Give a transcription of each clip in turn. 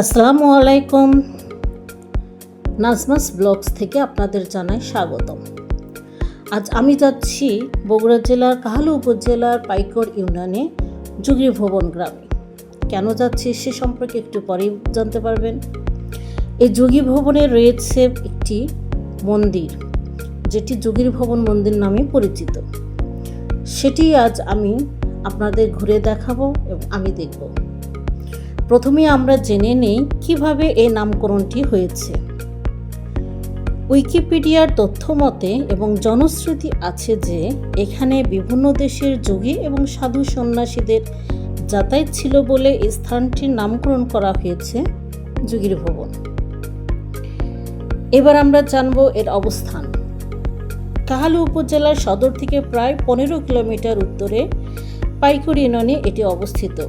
আসসালামু আলাইকুম নাজমাস ব্লগস থেকে আপনাদের জানাই স্বাগতম। আজ আমি যাচ্ছি বগুড়া জেলার কাহালু উপজেলার পাইকর ইউনিয়নে যুগী ভবন গ্রামে। কেন যাচ্ছি সে সম্পর্কে একটু পরেই জানতে পারবেন। এই যুগী ভবনে রয়েছে একটি মন্দির, যেটি যুগীর ভবন মন্দির নামে পরিচিত। সেটি আজ আমি আপনাদের ঘুরে দেখাবো এবং আমি দেখব। প্রথমে আমরা জেনে নেই কীভাবে এই নামকরণটি হয়েছে। উইকিপিডিয়ার তথ্য মতে এবং জনশ্রুতি আছে যে, এখানে বিভিন্ন দেশের যোগী এবং সাধু সন্ন্যাসীদের যাতায়াত ছিল বলে এই স্থানটির নামকরণ করা হয়েছে যুগীর ভবন। এবার আমরা জানব এর অবস্থান। কাহালু উপজেলার সদর থেকে প্রায় পনেরো কিলোমিটার উত্তরে পাইকুড়ি ইউনিয়নে এটি অবস্থিত।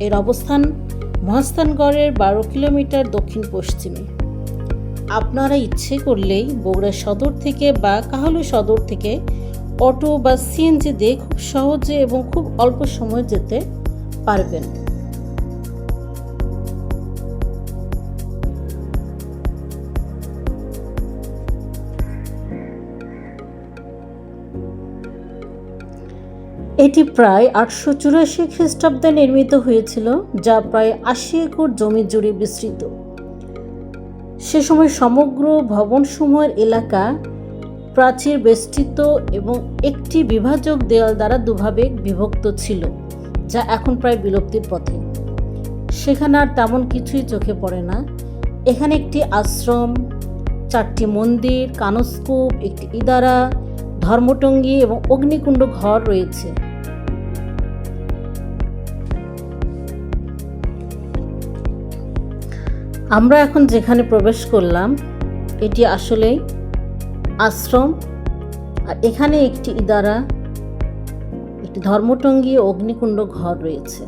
এর অবস্থান মহাস্থানগড়ের বারো কিলোমিটার দক্ষিণ পশ্চিমে। আপনারা ইচ্ছে করলেই বগুড়া সদর থেকে বা কাহলু সদর থেকে অটো বা সিএনজি দিয়ে খুব সহজে এবং খুব অল্প সময় যেতে পারবেন। এটি প্রায় আটশো চুরাশি খ্রিস্টাব্দে নির্মিত হয়েছিল, যা প্রায় আশি একর জমি জুড়ে বিস্তৃত। সে সময় সমগ্র ভবনসমূহের এলাকা প্রাচীর বেষ্টিত এবং একটি বিভাজক দেয়াল দ্বারা দুভাবে বিভক্ত ছিল, যা এখন প্রায় বিলুপ্তির পথে। সেখানে আর তেমন কিছুই চোখে পড়ে না। এখানে একটি আশ্রম, চারটি মন্দির, কানস্কূপ, একটি ইদারা, ধর্মটঙ্গী এবং অগ্নিকুণ্ড ঘর রয়েছে। আমরা এখন যেখানে প্রবেশ করলাম, এটি আসলেই আশ্রম। আর এখানে একটি ইদারা, একটি ধর্মটঙ্গী অগ্নিকুণ্ড ঘর রয়েছে।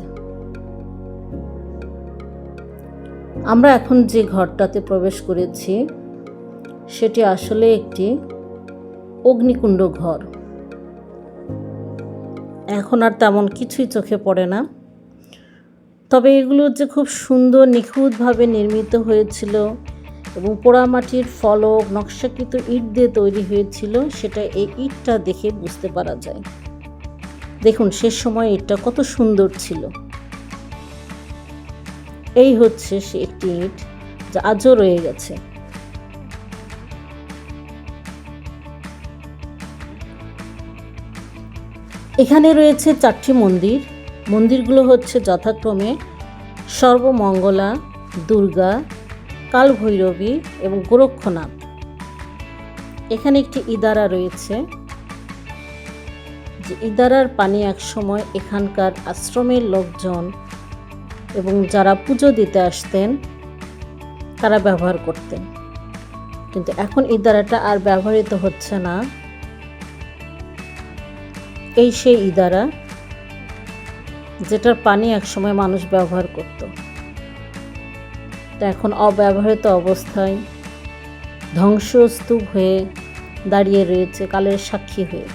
আমরা এখন যে ঘরটাতে প্রবেশ করেছি, সেটি আসলে একটি অগ্নিকুণ্ড ঘর। এখন আর তেমন কিছুই চোখে পড়ে না। তবে এগুলো যে খুব সুন্দর, নিখুঁতভাবে নির্মিত হয়েছিল এবং পোড়ামাটির ফলক, নকশাকৃত ইট দিয়ে তৈরি হয়েছিল, সেটা এই ইটটা দেখে বুঝতে পারা যায়। দেখুন, সে সময় ইটটা কত সুন্দর ছিল। এই হচ্ছে সে একটি ইট, যা আজও রয়ে গেছে। এখানে রয়েছে চারটি মন্দির। মন্দিরগুলো হচ্ছে যথাক্রমে সর্বমঙ্গলা, দুর্গা, কালভৈরবী এবং গোরক্ষনাথ। এখানে একটি ইদারা রয়েছে। যে ইদারার পানি একসময় এখানকার আশ্রমের লোকজন এবং যারা পুজো দিতে আসতেন, তারা ব্যবহার করতেন। কিন্তু এখন ইদারাটা আর ব্যবহৃত হচ্ছে না। এই সেই ইদারা যেটার পানি একসময় মানুষ ব্যবহার করত। তা এখন অব্যবহৃত অবস্থায় ধ্বংসস্তূপ হয়ে দাঁড়িয়ে রয়েছে কালের সাক্ষী হয়ে।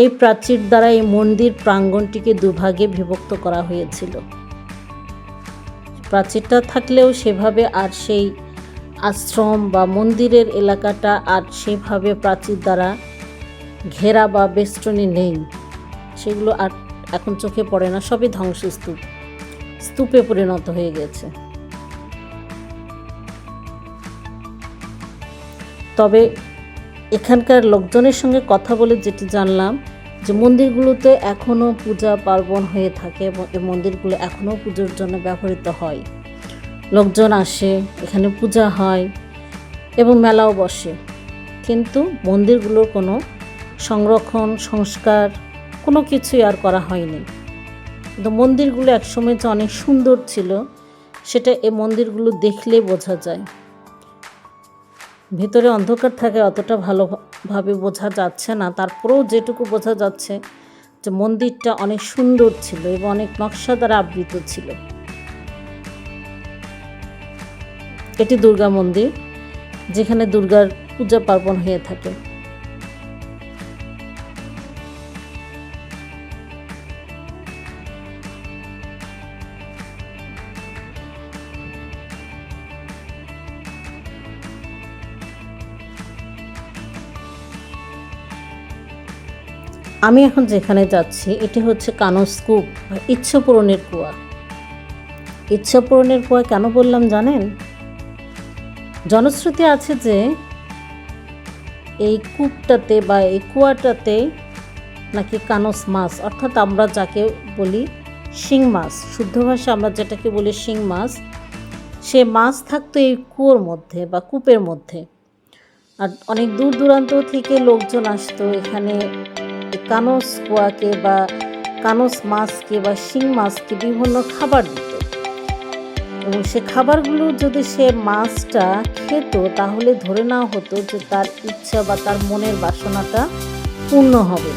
এই প্রাচীর দ্বারা এই মন্দির প্রাঙ্গণটিকে দুভাগে বিভক্ত করা হয়েছিল। প্রাচীরটা থাকলেও সেভাবে আর সেই আশ্রম বা মন্দিরের এলাকাটা আর সেভাবে প্রাচীর দ্বারা ঘেরা বা বেষ্টনী নেই। সেগুলো আর এখন চোখে পড়ে না, সবই ধ্বংসস্তূপ। স্তূপে পরিণত হয়ে গেছে। তবে এখানকার লোকজনের সঙ্গে কথা বলে যেটি জানলাম, যে মন্দিরগুলোতে এখনও পূজা পার্বণ হয়ে থাকে এবং এই মন্দিরগুলো এখনও পুজোর জন্য ব্যবহৃত হয়। লোকজন আসে, এখানে পূজা হয় এবং মেলাও বসে। কিন্তু মন্দিরগুলোর কোনো সংরক্ষণ, সংস্কার কোনো কিছুই আর করা হয়নি। কিন্তু মন্দিরগুলো একসময় যে অনেক সুন্দর ছিল, সেটা এই মন্দিরগুলো দেখলে বোঝা যায়। ভিতরে অন্ধকার থাকে অতটা ভালোভাবে বোঝা যাচ্ছে না। তারপরেও যেটুকু বোঝা যাচ্ছে যে মন্দিরটা অনেক সুন্দর ছিল এবং অনেক নকশা দ্বারা আবৃত ছিল। এটি দুর্গা মন্দির, যেখানে দুর্গার পূজা পার্বণ হয়ে থাকে। আমি এখন যেখানে যাচ্ছি, এটি হচ্ছে কানস্কূপ স্কুপ ইচ্ছা পূরণের কুয়া। ইচ্ছা পূরণের কুয়া কেন বললাম জানেন? জনশ্রুতি আছে যে এই কূপটাতে বা এই কুয়াটাতে নাকি কানস মাছ, অর্থাৎ আমরা যাকে বলি শিং মাছ, শুদ্ধ ভাষা আমরা যেটাকে বলি শিং মাছ, সে মাছ থাকতো এই কুয়োর মধ্যে বা কূপের মধ্যে। আর অনেক দূর দূরান্ত থেকে লোকজন আসতো এখানে কানস কুয়াকে বা কানস মাছকে বা শিং মাছকে বিভিন্ন খাবার দিত। এবং সে খাবারগুলো যদি সে মাছটা খেত, তাহলে ধরে নেওয়া হতো যে তার ইচ্ছা বা তার মনের বাসনাটা পূর্ণ হবে।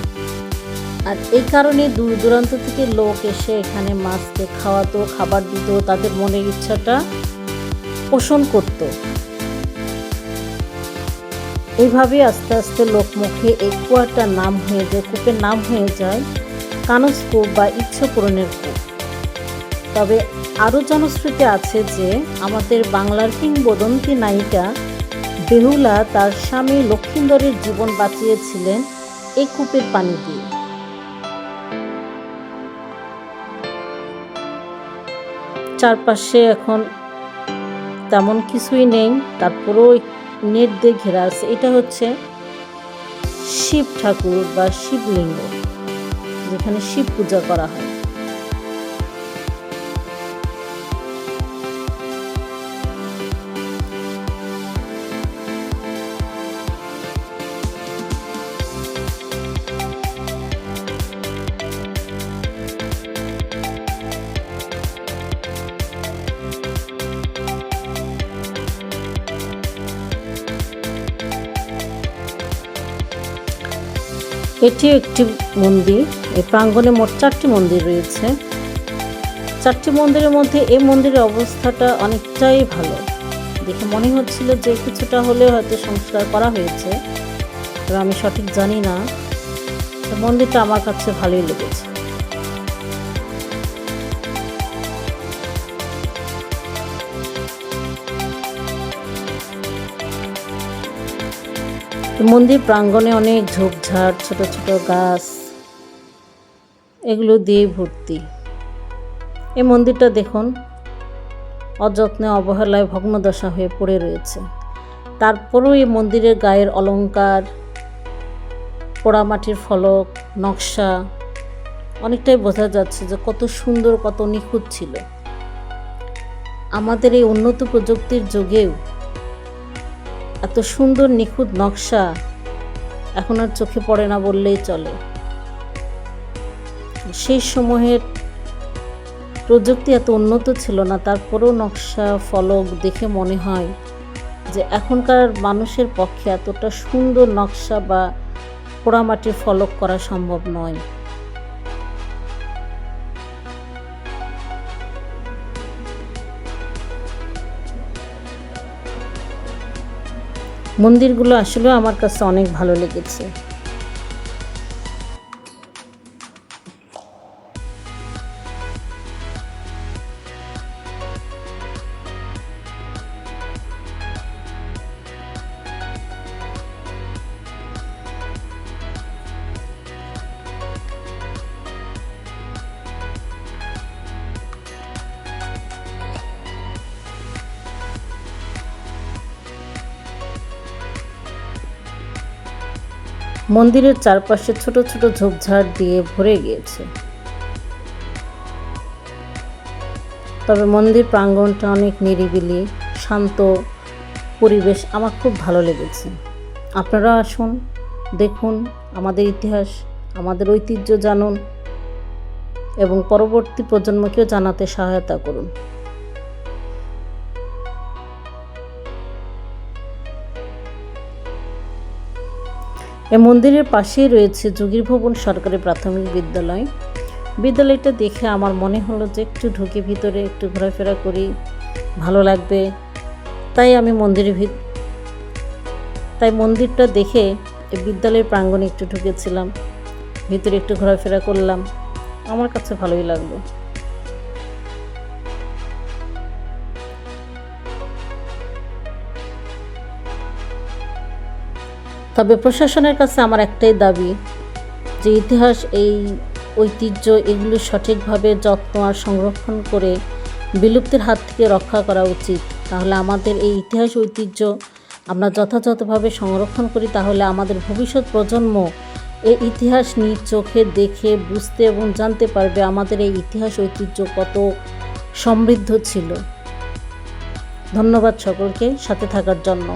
আর এই কারণে দূর দূরান্ত থেকে লোক এসে এখানে মাছকে খাওয়াতো, খাবার দিত, তাদের মনের ইচ্ছাটা পোষণ করত। এইভাবে আস্তে আস্তে লোকমুখে এই কুয়াটার নাম হয়ে যায়, কূপের নাম হয়ে যায় কানস কূপ বা ইচ্ছা পূরণের কূপ। তবে আরও জনশ্রুতি আছে যে আমাদের বাংলার কিংবদন্তি নায়িকা বেহুলা তার স্বামী লক্ষিন্দরের জীবন বাঁচিয়েছিলেন এই কূপের পানি দিয়ে। চারপাশে এখন তেমন কিছুই নেই, তারপরেও নেট দিয়ে ঘেরা আছে। এটা হচ্ছে শিব ঠাকুর বা শিবলিঙ্গ, যেখানে শিব পূজা করা হয়। এটি একটি মন্দির। এই প্রাঙ্গনে মোট চারটি মন্দির রয়েছে। চারটি মন্দিরের মধ্যে এই মন্দিরের অবস্থাটা অনেকটাই ভালো। দেখে মনে হচ্ছিল যে কিছুটা হলে হয়তো সংস্কার করা হয়েছে, তবে আমি সঠিক জানি না। মন্দিরটা আমার কাছে ভালোই লেগেছে। মন্দির প্রাঙ্গণে অনেক ঝোপঝাড়, ছোট ছোট গাছ, এগুলো দিয়ে ভর্তি। এই মন্দিরটা দেখুন, অযত্নে অবহেলায় ভগ্নদশা হয়ে পড়ে রয়েছে। তারপরেও এই মন্দিরের গায়ের অলংকার পোড়ামাটির ফলক, নকশা, অনেকটাই বোঝা যাচ্ছে যে কত সুন্দর, কত নিখুঁত ছিল। আমাদের এই উন্নত প্রযুক্তির যুগেও এত সুন্দর নিখুঁত নকশা এখন আর চোখে পড়ে না বললেই চলে। সেই সময়ের প্রযুক্তি এত উন্নত ছিল না, তারপরেও নকশা, ফলক দেখে মনে হয় যে এখনকার মানুষের পক্ষে এতটা সুন্দর নকশা বা পোড়ামাটির ফলক করা সম্ভব নয়। মন্দিরগুলো আসলেও আমার কাছে অনেক ভালো লেগেছে। মন্দিরের চারপাশে ছোট ছোট ঝোপঝাড় দিয়ে ভরে গিয়েছে। তবে মন্দির প্রাঙ্গণটা অনেক নিরিবিলি, শান্ত পরিবেশ আমার খুব ভালো লেগেছে। আপনারা আসুন, দেখুন আমাদের ইতিহাস, আমাদের ঐতিহ্য জানুন এবং পরবর্তী প্রজন্মকেও জানাতে সহায়তা করুন। এ মন্দিরের পাশেই রয়েছে যোগীর ভবন সরকারি প্রাথমিক বিদ্যালয়। বিদ্যালয়টা দেখে আমার মনে হলো যে একটু ঢুকে ভিতরে একটু ঘোরাফেরা করি, ভালো লাগবে। তাই আমি মন্দিরের ভিত, তাই মন্দিরটা দেখে এই বিদ্যালয়ের প্রাঙ্গণে একটু ঢুকেছিলাম, ভিতরে একটু ঘোরাফেরা করলাম। আমার কাছে ভালোই লাগল। তবে প্রশাসনের কাছে আমার একটাই দাবি যে ইতিহাস, এই ঐতিহ্য এগুলো সঠিকভাবে যত্ন আর সংরক্ষণ করে বিলুপ্তির হাত থেকে রক্ষা করা উচিত। তাহলে আমাদের এই ইতিহাস, ঐতিহ্য আমরা যথাযথভাবে সংরক্ষণ করি, তাহলে আমাদের ভবিষ্যৎ প্রজন্ম এই ইতিহাস নিজ চোখে দেখে, বুঝতে এবং জানতে পারবে আমাদের এই ইতিহাস, ঐতিহ্য কত সমৃদ্ধ ছিল। ধন্যবাদ সকলকে, সাথে থাকার জন্য।